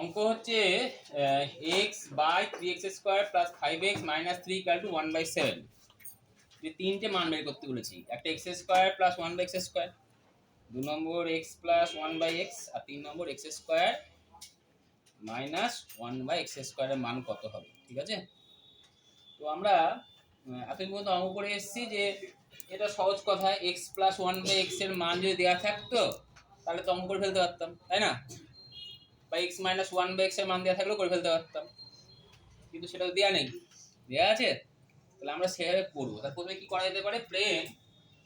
অঙ্ক হচ্ছে x by three x square plus five x minus three equal to one by seven যে তিনটে মান বের করতে বলেছি, একটা x square plus one by x square দু নম্বর x plus one by x আর তিন নম্বর x square minus one by x স্কোয়ারের মান কত হবে, ঠিক আছে? তো আমরা এতদিন পর্যন্ত অঙ্ক করে এসেছি যে এটা সহজ কথা এক্স প্লাস ওয়ান বাই এক্সের মান যদি দেওয়া থাকতো, তাহলে তো অঙ্ক করে ফেলতে পারতাম, তাই না? বা এক্স মাইনাস ওয়ান বাই এক্সের মান দেওয়া থাকলেও করে ফেলতে পারতাম। কিন্তু সেটা দেওয়া নেই। দেওয়া আছে? তাহলে আমরা সেভাবে করব। তার প্রথমে কি করা যেতে পারে? প্লেন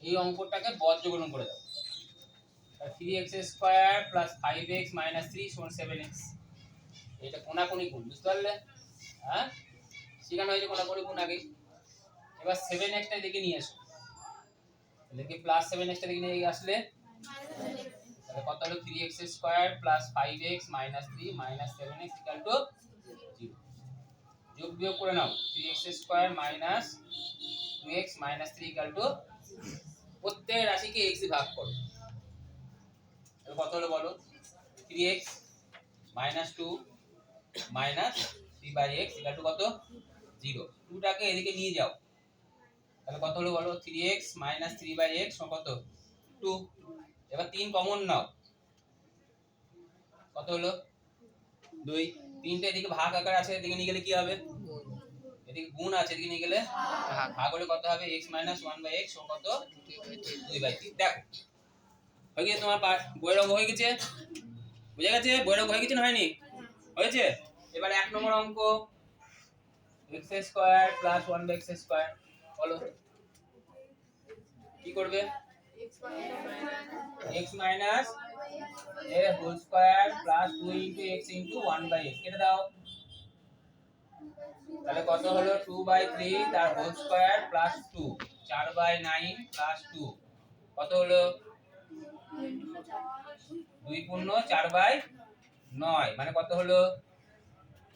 এই অঙ্কটাকে বজ্রগ্রহণ করে দাও। Three x square plus five x minus three সমান সেভেন এক্স এটা কোনাকুনি গুণ, বুঝতে পারলে? হ্যাঁ? শেখানো হয়েছে কোনাকুনি গুণ আগে এবার সেভেন এক্সটা দিকে নিয়ে এসো তাহলে কি প্লাস সেভেন এক্সটা দিকে নিয়ে আসলে? তাহলে কত হলো? Three x square plus five x minus three minus seven x equal to zero যোগ বিয়োগ করে নাও। Three x square minus two x minus three equal to প্রত্যেক রাশিকে এক্স ভাগ করো। তাহলে কত হলো বলো? Three x minus two minus three by x equal to কত? জিরো টুটাকে এদিকে নিয়ে যাও। তাহলে কত হলো বলো? Three x minus three by x কত? টু এবার তিন কমন নাও। কত হলো? দুই। তিনটে এদিকে ভাগ আকার আছে এদিকে নিয়ে গেলে কি হবে? এদিকে গুণ আছে এদিকে নিয়ে গেলে ভাগ। হলে কত হবে? X minus one by x কত? দুই বাই তিন। দেখো হয়ে গেছে তোমার বইয়ের অঙ্ক হয়ে গেছে? বুঝে গেছে? বইয়ের অঙ্ক হয়ে গেছে না হয়নি? হয়েছে? এবার এক নম্বর অঙ্ক। X square plus one by x square বলো। কি করবে? এক্স মাইনাস এর whole square plus two into x into one by x কেটে দাও। তাহলে কত হলো? টু বাই থ্রি তার হোল স্কোয়ার প্লাস টু চার বাই নাইন প্লাস টু কত হলো? দুই পূর্ণ চার বাই নয়। মানে কত হলো?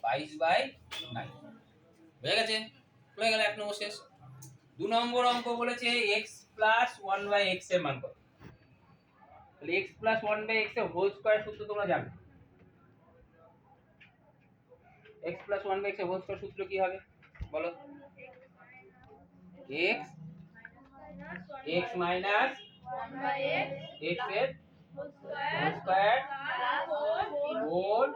বাইশ বাই নাইন বুঝে গেছে? হয়ে গেল এক নম্বর শেষ। দু নম্বর অঙ্ক বলেছে এক্স প্লাস ওয়ান বাই এক্সের মান কত? তাহলে এক্স প্লাস ওয়ান বাই এক্সের হোল স্কোয়ার সূত্র তোমরা জানো। এক্স প্লাস ওয়ান বাই এক্সের হোল স্কোয়ার সূত্র কি হবে? বলো। এক্স এক্স মাইনাস এক্সের square whole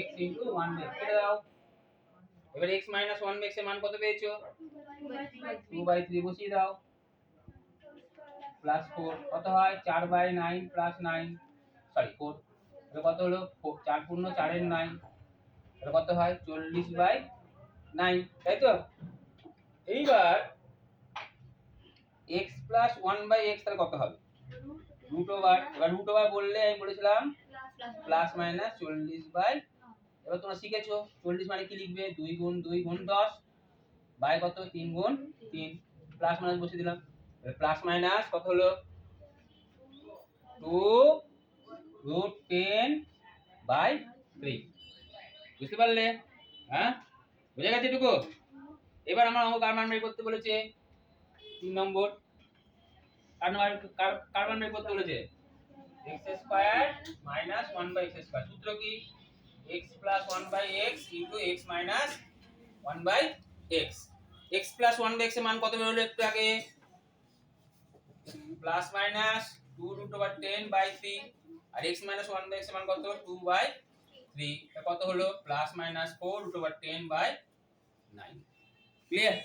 x into one by কেটে দাও। এবার এক্স মাইনাস ওয়ান বাই এক্সের মান কত পেয়েছ? টু বাই থ্রি বসিয়ে দাও। প্লাস ফোর কত হয়? চার by nine plus nine sorry four এটা কত হলো? চার পূর্ণ চারের নাইন এটা কত হয়? চল্লিশ বাই নাইন তাই তো? এইবার x plus one by x তাহলে কত হবে? রুট ওভার এবার রুট ওভার বললে আমি বলেছিলাম প্লাস মাইনাস চল্লিশ বাই এবার তোমরা শিখেছো। চল্লিশ মানে কি লিখবে? দুই গুণ দুই গুণ দশ বাই কত? তিন গুণ তিন। প্লাস মাইনাস বসিয়ে দিলাম। প্লাস মাইনাস কত হলো? Two root ten by three বুঝতে পারলে? হ্যাঁ? বুঝে গেছে এটুকু? এবার আমার অঙ্ক কার মান বের করতে বলেছে? তিন নম্বর। মান কার কার বের করতে বলেছে? X square minus one by x square সূত্র কি? X plus one by x into x minus one by x x plus one by এক্সের মান কত বেরোলো একটু আগে? Plus minus two root over ten by three R x minus one by x মান কত? টু বাই থ্রি কত হলো? Plus minus four root over ten by nine clear